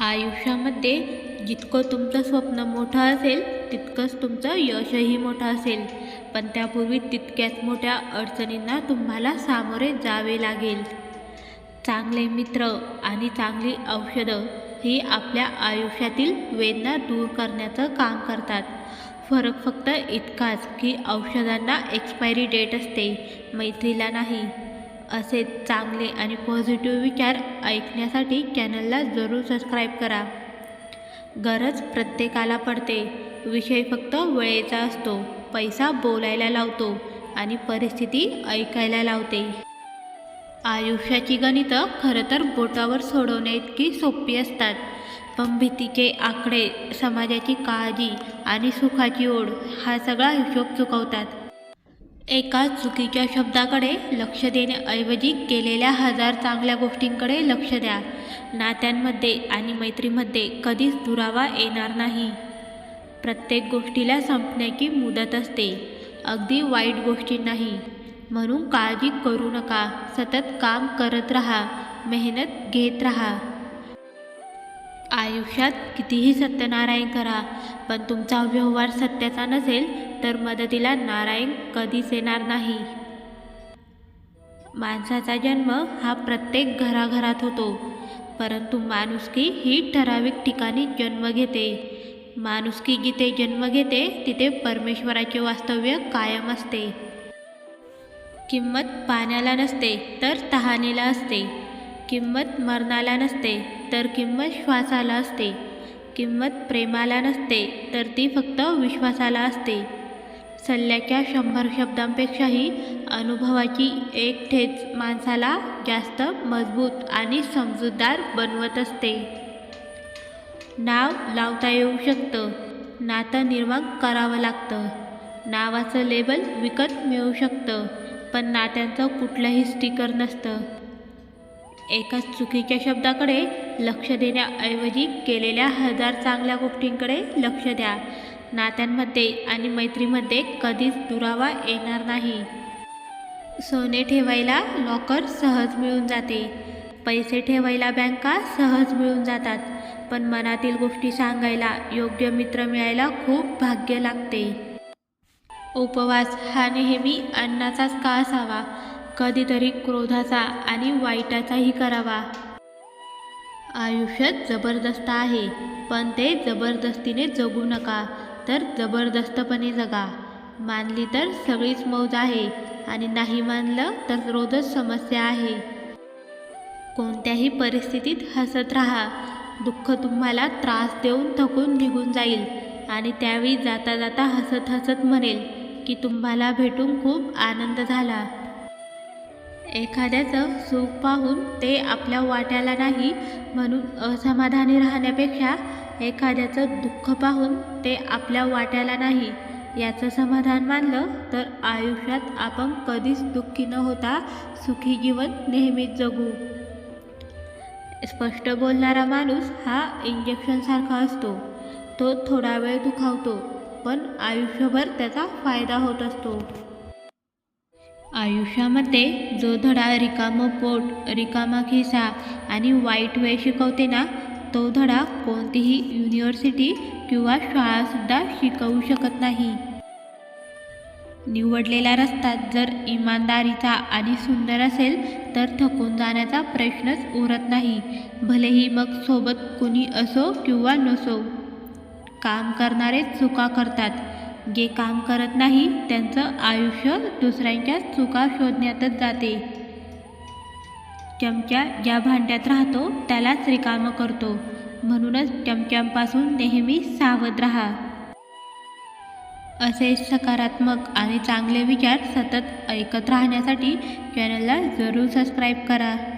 आयुष्यामध्ये जितकं तुमचं स्वप्न मोठं असेल तितकंच तुमचं यशही मोठं असेल. पण त्यापूर्वी तितक्याच मोठ्या अडचणींना तुम्हाला सामोरे जावे लागेल. चांगले मित्र आणि चांगली औषधं ही आपल्या आयुष्यातील वेदना दूर करण्याचं काम करतात. फरक फक्त इतकाच की औषधांना एक्सपायरी डेट असते मैत्रीला नाही. असे चांगले आणि पॉझिटिव्ह विचार ऐकण्यासाठी चॅनलला जरूर सबस्क्राईब करा. गरज प्रत्येकाला पडते. विषय फक्त वेळेचा असतो. पैसा बोलायला लावतो आणि परिस्थिती ऐकायला लावते. आयुष्याची गणितं खरं तर बोटावर सोडवणे इतकी सोपी असतात. पण भीतीचे आकडे समाजाची काळजी आणि सुखाची ओढ हा सगळा हिशोब चुकवतात. एका चुकीच्या शब्दाकडे लक्ष देण्याऐवजी केलेल्या हजार चांगल्या गोष्टींकडे लक्ष द्या. नात्यांमध्ये आणि मैत्रीमध्ये कधीच दुरावा येणार नाही. प्रत्येक गोष्टीला संपण्याची मुदत असते. अगदी वाईट गोष्टी नाही. म्हणून काळजी करू नका. सतत काम करत राहा. मेहनत घेत राहा. आयुष्यात कितीही सत्यनारायण करा पण तुमचा व्यवहार सत्याचा नसेल तर मदतीला नारायण कधीच येणार नाही. माणसाचा जन्म हा प्रत्येक घराघरात होतो. परंतु माणुसकी ही ठराविक ठिकाणी जन्म घेते. माणुसकी जिथे जन्म घेते तिथे परमेश्वराचे वास्तव्य कायम असते. किंमत पाण्याला नसते तर तहानेला असते. किंमत मरणाला नसते. तर किंमत श्वासाला असते. किंमत प्रेमाला नसते तर ती फक्त विश्वासाला असते. सल्ल्याच्या शंभर शब्दांपेक्षाही अनुभवाची एक ठेच माणसाला जास्त मजबूत आणि समजूतदार बनवत असते. नाव लावता येऊ शकतं. नातं निर्माण करावं लागतं. नावाचं लेबल विकत मिळू शकतं पण नात्यांचं कुठलंही स्टिकर नसतं. एकाच चुकीच्या शब्दाकडे लक्ष देण्याऐवजी केलेल्या हजार चांगल्या गोष्टींकडे लक्ष द्या. नात्यांमध्ये आणि मैत्रीमध्ये कधीच दुरावा येणार नाही. सोने ठेवायला लॉकर सहज मिळून जाते. पैसे ठेवायला बँका सहज मिळून जातात. पण मनातील गोष्टी सांगायला योग्य मित्र मिळायला खूप भाग्य लागते. उपवास हा नेहमी अन्नाचाच का असावा? कधीतरी क्रोधाचा आणि वाईटाचाही करावा. आयुष्यात जबरदस्त आहे. पण ते जबरदस्तीने जगू नका तर जबरदस्तपणे जगा. मानली तर सगळीच मौज आहे आणि नाही मानलं तर रोजच समस्या आहे. कोणत्याही परिस्थितीत हसत राहा. दुःख तुम्हाला त्रास देऊन थकून निघून जाईल आणि त्यावेळी जाता जाता हसत हसत म्हणेल की तुम्हाला भेटून खूप आनंद झाला. एखाद्याचं सुख पाहून ते आपल्या वाट्याला नाही म्हणून असमाधानी राहण्यापेक्षा एखाद्याचं दुःख पाहून ते आपल्या वाट्याला नाही याचं समाधान मानलं तर आयुष्यात आपण कधीच दुःखी न होता सुखी जीवन नेहमीच जगू. स्पष्ट बोलणारा माणूस हा इंजेक्शनसारखा असतो. तो थोडा वेळ दुखावतो पण आयुष्यभर त्याचा फायदा होत असतो. आयुष्यामध्ये जो धडा रिकामं पोट रिकामा खिसा आणि वाईट वेळ शिकवते ना तो धडा कोणतीही युनिव्हर्सिटी किंवा शाळासुद्धा शिकवू शकत नाही. निवडलेला रस्ता जर इमानदारीचा आणि सुंदर असेल तर थकून जाण्याचा प्रश्नच उरत नाही. भलेही मग सोबत कुणी असो किंवा नसो काम करणारे चुका करतात. जे काम करत नाही त्यांचं आयुष्य दुसऱ्यांच्या चुका शोधण्यातच जाते. चमचा ज्या भांड्यात राहतो त्यालाच रिकामं करतो. म्हणूनच चमच्यांपासून नेहमी सावध राहा. असे सकारात्मक आणि चांगले विचार सतत ऐकत राहण्यासाठी चॅनलला जरूर सबस्क्राईब करा.